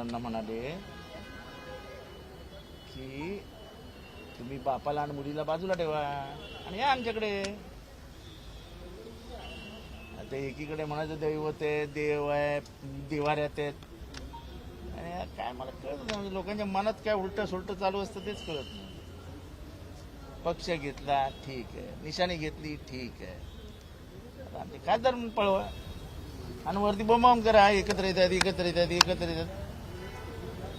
सरांना म्हणाले की तुम्ही बापाला आणि मुलीला बाजूला ठेवा आणि या आमच्याकडे. आता एकीकडे म्हणायचं दैवत आहे देव आहे देवाऱ्यात आहेत. आणि काय मला कळत नाही म्हणजे लोकांच्या मनात काय उलट सुलट चालू असतं तेच कळत नाही. पक्ष घेतला ठीक आहे. निशाणी घेतली ठीक आहे. आता आमचे खासदार म्हणून पळवा. आणि वरती बोमाम करा एकत्र येतात एकत्र येतात एकत्र येतात.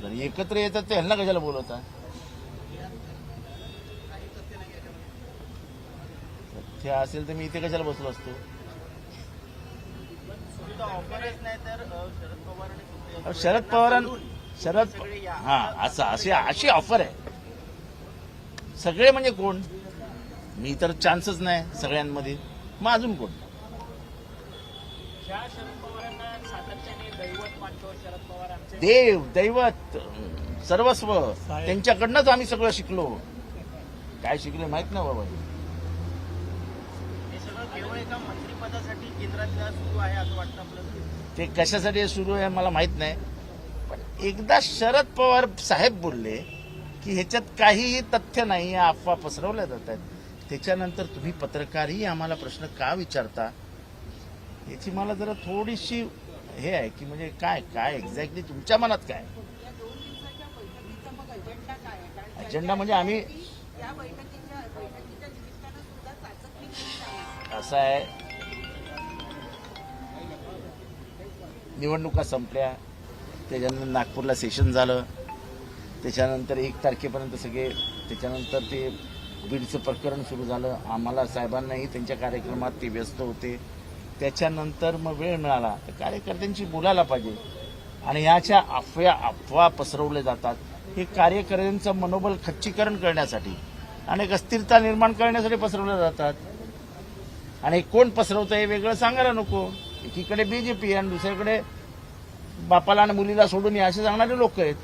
तर एकत्र येतात ते ह्यांना कशाला बोलवता? तथ्य असेल तर मी इथे कशाला बसलो असतो? शरद पवार शरद पवारां शरद हा असं अशी अशी ऑफर आहे. सगळे म्हणजे कोण? मी तर चान्सच नाही सगळ्यांमध्ये. मग अजून कोण ज्या शरद पवारांना सातत्याने दैवत मानतो शरद पवार आमचे देव दैवत सर्वस्व त्यांच्याकडनंच आम्ही सगळं शिकलो. काय शिकलो माहीत नाही बाबा. हे सगळं केवळ एका मंत्रिपदासाठी केंद्रात सुरू आहे असं वाटतं आपल्याला ते कशासाठी सुरू आहे मला माहीत नाही. पण एकदा शरद पवार साहेब बोलले की ह्याच्यात काहीही तथ्य नाही अफवा पसरवल्या जात आहेत त्याच्यानंतर तुम्ही पत्रकारही आम्हाला प्रश्न का विचारता? याची मला जरा थोडीशी हे आहे की म्हणजे काय काय एक्झॅक्टली तुमच्या मनात काय? अजेंडा म्हणजे आम्ही असं आहे. निवडणुका संपल्या. त्याच्यानंतर नागपूरला सेशन झालं. त्याच्यानंतर एक तारखेपर्यंत सगळे त्याच्यानंतर ते बीडचं प्रकरण सुरू झालं. आम्हाला साहेबांनाही त्यांच्या कार्यक्रमात ते व्यस्त होते. त्याच्यानंतर मग वेळ मिळाला. तर कार्यकर्त्यांची बोलायला पाहिजे. आणि ह्याच्या अफव्या अफवा पसरवल्या जातात. हे कार्यकर्त्यांचं मनोबल खच्चीकरण करण्यासाठी. आणि एक अस्थिरता निर्माण करण्यासाठी पसरवल्या जातात. आणि कोण पसरवतं हे वेगळं सांगायला नको. एकीकडे बीजेपी आणि दुसरीकडे बापाला आणि मुलीला सोडून या असे सांगणारे लोक आहेत.